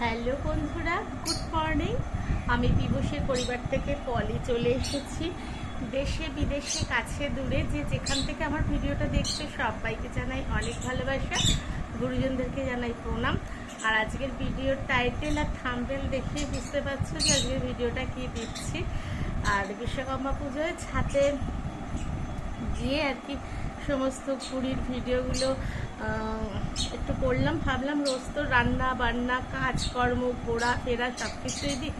Hello বন্ধুরা, good morning. আমি বিবসের পরিবার থেকে পলি চলে এসেছি। দেশে, বিদেশে, কাছে, দূরে, যে যেখান থেকে আমার ভিডিওটা দেখছ, সবাইকে জানাই অনেক ভালোবাসা। গুরুজনদেরকে জানাই প্রণাম। আর আজকের ভিডিওর টাইটেল আর থাম্বেল দেখেই বুঝতে পারছ যে আজকের ভিডিওটা কি দিচ্ছি। আর বিশ্বকর্মা পুজোয় ছাতে গিয়ে আর কি সমস্ত পুরীর ভিডিওগুলো একটু করলাম, ভাবলাম রোজ তো রান্না বান্না, কাজকর্ম, ঘোরা, ফেরা সব কিছুই দিই।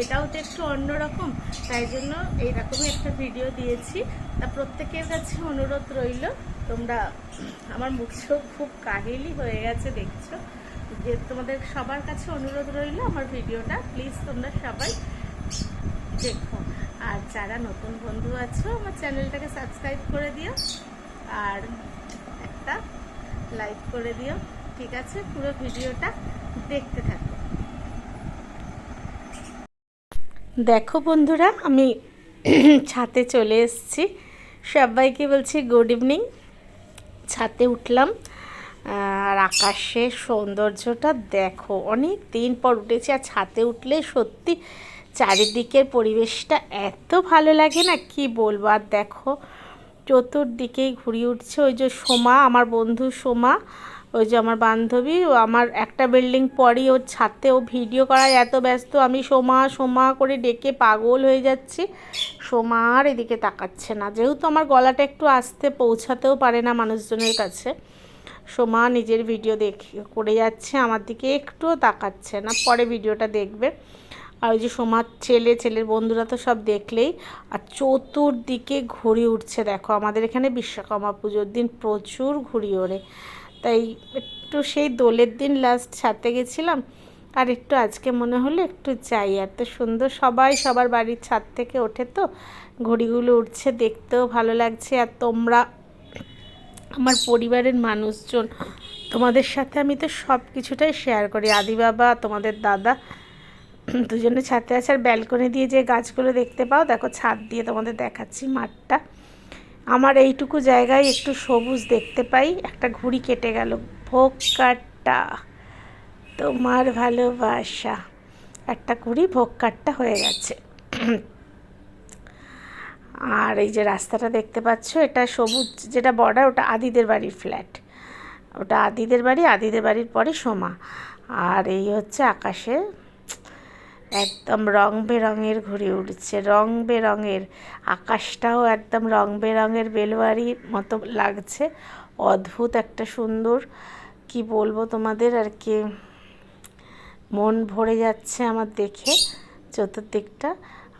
এটাও তো একটু অন্যরকম, তাই জন্য এইরকমই একটা ভিডিও দিয়েছি। তা প্রত্যেকের কাছে অনুরোধ রইল, তোমরা আমার মুখ চোখ খুব কাহিলি হয়ে গেছে দেখছ। যে তোমাদের সবার কাছে অনুরোধ রইল আমার ভিডিওটা, প্লিজ তোমরা সবাই দেখো। আর যারা নতুন বন্ধু আছো, আমার চ্যানেলটাকে সাবস্ক্রাইব করে দিও। আর একটা লাইক করে দিও, ঠিক আছে? পুরো ভিডিওটা দেখতে থাকো। দেখো বন্ধুরা, আমি ছাতে চলে এসেছি। সবাইকে বলছি গুড ইভিনিং ছাতে উঠলাম। আর আকাশের সৌন্দর্যটা দেখো, অনেক দিন পর উঠেছি। আর ছাতে উঠলে সত্যি চারিদিকের পরিবেশটা এত ভালো লাগে না, কি বলব? আর দেখো চতুর্দিকেই ঘুরিয়ে উঠছে। ওই যে সোমা, আমার বন্ধু সোমা, ওই যে আমার বান্ধবী, ও আমার একটা বিল্ডিং পরই ওর ছাদে ও ভিডিও করায় এত ব্যস্ত। আমি সোমা সোমা করে ডেকে পাগল হয়ে যাচ্ছি। সোমা আর এদিকে তাকাচ্ছে না। যেহেতু আমার গলাটা একটু আসতে পৌঁছাতেও পারে না মানুষজনের কাছে, সোমা নিজের ভিডিও দেখ, করে যাচ্ছে, আমার দিকে একটুও তাকাচ্ছে না। পরে ভিডিওটা দেখবে। আর ওই যে সোমার ছেলে, ছেলের বন্ধুরা তো সব দেখলেই। আর চতুর্দিকে ঘুরি উঠছে, দেখো। আমাদের এখানে বিশ্বকর্মা পুজোর দিন প্রচুর ঘুরি ওড়ে। তাই একটু সেই দোলের দিন লাস্ট ছাড়তে গেছিলাম। আর একটু আজকে মনে হলো একটু যাই। এত সুন্দর সবাই সবার বাড়ির ছাদ থেকে ওঠে তো। ঘড়িগুলো উঠছে, দেখতেও ভালো লাগছে। আর তোমরা, আমার পরিবারের মানুষজন, তোমাদের সাথে আমি তো সব কিছুটাই শেয়ার করি। আদি বাবা, তোমাদের দাদা দুজনে ছাদে আছে, আর ব্যালকনি দিয়ে যে গাছগুলো দেখতে পাও, দেখো ছাদ দিয়ে তোমাদের দেখাচ্ছি মাঠটা। আমার এইটুকু জায়গায় একটু সবুজ দেখতে পাই, একটা ঘুড়ি কেটে গেল। ভোগ কাটটা তোমার ভালোবাসা। একটা ঘুড়ি ভোগ কাটটা হয়ে গেছে। আর এই যে রাস্তাটা দেখতে পাচ্ছ, এটা সবুজ, যেটা বর্ডার ওটা আদিদের বাড়ির ফ্ল্যাট ওটা আদিদের বাড়ি, আদিদের বাড়ির পরে সোমা। আর এই হচ্ছে আকাশে একদম রং বেরঙের ঘুরে উঠছে। রং বেরঙের আকাশটাও একদম রং বেরঙের বেলবাড়ির মতো লাগছে। অদ্ভুত একটা সুন্দর, কি বলব তোমাদের আর কি, মন ভরে যাচ্ছে আমার দেখে চতুর্দিকটা।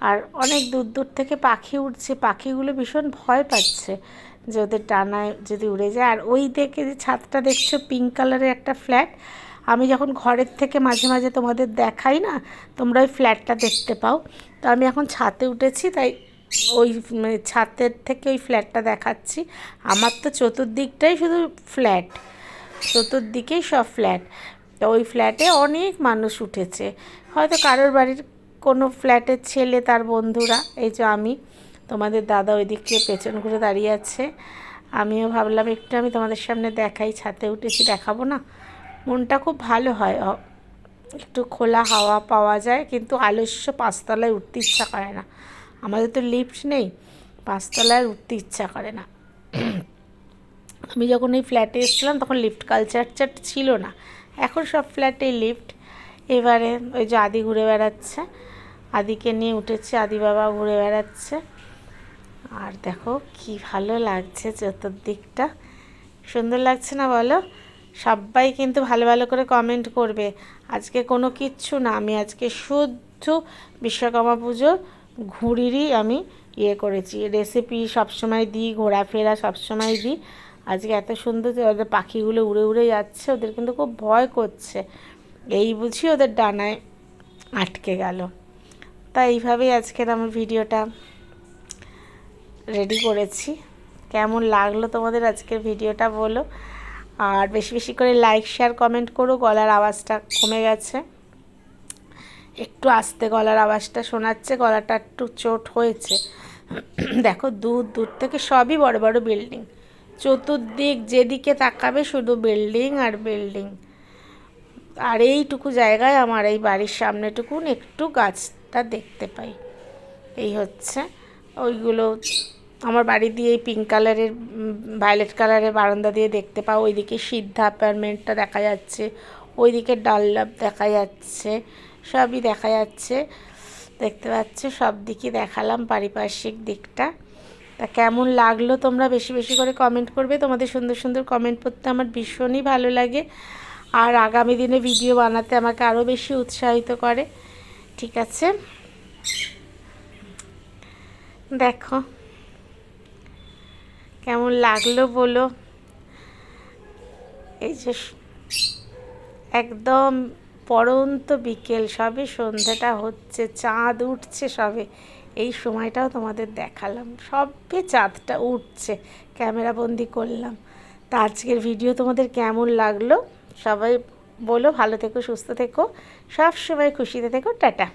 আর অনেক দূর দূর থেকে পাখি উঠছে পাখিগুলো ভীষণ ভয় পাচ্ছে যে ওদের টানায় যদি উড়ে যায়। আর ওই দেখে যে ছাদটা দেখছ, পিঙ্ক কালারের একটা ফ্ল্যাট আমি যখন ঘরের থেকে মাঝে মাঝে তোমাদের দেখাই না তোমরা ওই ফ্ল্যাটটা দেখতে পাও। তো আমি এখন ছাতে উঠেছি, তাই ওই মানে ছাদের থেকে ওই ফ্ল্যাটটা দেখাচ্ছি। আমার তো চতুর্দিকটাই শুধু ফ্ল্যাট, চতুর্দিকেই সব ফ্ল্যাট। তো ওই ফ্ল্যাটে অনেক মানুষ উঠেছে। হয়তো কারোর বাড়ির কোনো ফ্ল্যাটের ছেলে, তার বন্ধুরা, এই যে আমি, তোমাদের দাদা ওই দিকে পেছন ঘুরে দাঁড়িয়ে আছে। আমিও ভাবলাম, একটু আমি তোমাদের সামনে দেখাই, ছাতে উঠেছি, দেখাবো না? মনটা খুব ভালো হয়। একটু খোলা হাওয়া পাওয়া যায়, কিন্তু আলস্য পাঁচতলায় উঠতে ইচ্ছা করে না। আমাদের তো লিফট নেই, পাঁচতলায় উঠতে ইচ্ছা করে না। আমি যখন এই ফ্ল্যাটে এসেছিলাম, তখন লিফট কালচার কালচারটা ছিল না। এখন সব ফ্ল্যাটেই লিফট। এবারে ওই যে আদি ঘুরে বেড়াচ্ছে। আদিকে নিয়ে উঠেছে, আদি বাবা ঘুরে বেড়াচ্ছে। আর দেখো কি ভালো লাগছে চতুর্দিকটা। সুন্দর লাগছে না বলো? সবাই কিন্তু ভালো ভালো করে কমেন্ট করবে। আজকে কোনো কিচ্ছু না, আমি আজকে শুদ্ধ বিশ্বকর্মা পুজো ঘুড়িরই আমি ইয়ে করেছি। রেসিপি সবসময় দিই, ঘোরাফেরা সবসময় দিই। আজকে এত সুন্দর যে ওদের পাখিগুলো উড়ে উড়ে যাচ্ছে, ওদের কিন্তু খুব ভয় করছে। এই বুঝি ওদের ডানায় আটকে গেল। তা এইভাবেই আজকের আমার ভিডিওটা রেডি করেছি। কেমন লাগল তোমাদের আজকের ভিডিওটা বলো। আর বেশি বেশি করে লাইক শেয়ার কমেন্ট করো, গলার আওয়াজটা কমে গেছে। একটু আস্তে গলার আওয়াজটা শোনাচ্ছে, গলাটা একটু চোট হয়েছে। দেখো, দূর দূর থেকে সবই বড় বড় বিল্ডিং চতুর্দিক যেদিকে তাকাবে শুধু বিল্ডিং আর বিল্ডিং আর এইটুকু জায়গায় আমার এই বাড়ির সামনেটুকুন একটু গাছটা দেখতে পাই। এই হচ্ছে, ওইগুলো আমার বাড়ি দিয়ে এই পিঙ্ক কালারের ভায়োলেট কালারের বারান্দা দিয়ে দেখতে পাও। ওইদিকে সিদ্ধা অ্যাপার্টমেন্টটা দেখা যাচ্ছে, ওইদিকে ডাল্লাভ দেখা যাচ্ছে, সবই দেখা যাচ্ছে। দেখতে পাচ্ছ, সব দিকই দেখালাম পারিপার্শ্বিক দিকটা। তা কেমন লাগল তোমরা বেশি বেশি করে কমেন্ট করবে? তোমাদের সুন্দর সুন্দর কমেন্ট পড়তে আমার ভীষণই ভালো লাগে। আর আগামী দিনে ভিডিও বানাতে আমাকে আরও বেশি উৎসাহিত করে। ঠিক আছে? দেখো। কেমন লাগল বলো? এই যে একদম পরন্ত বিকেল, সবে সন্ধ্যাটা হচ্ছে, চাঁদ উঠছে সবে। এই সময়টাও তোমাদের দেখালাম। সবে চাঁদটা উঠছে, ক্যামেরা বন্দি করলাম। তা আজকের ভিডিও তোমাদের কেমন লাগল? সবাই বলো, ভালো থেকো, সুস্থ থেকো। সব সময় খুশিতে থেকো। টাটা।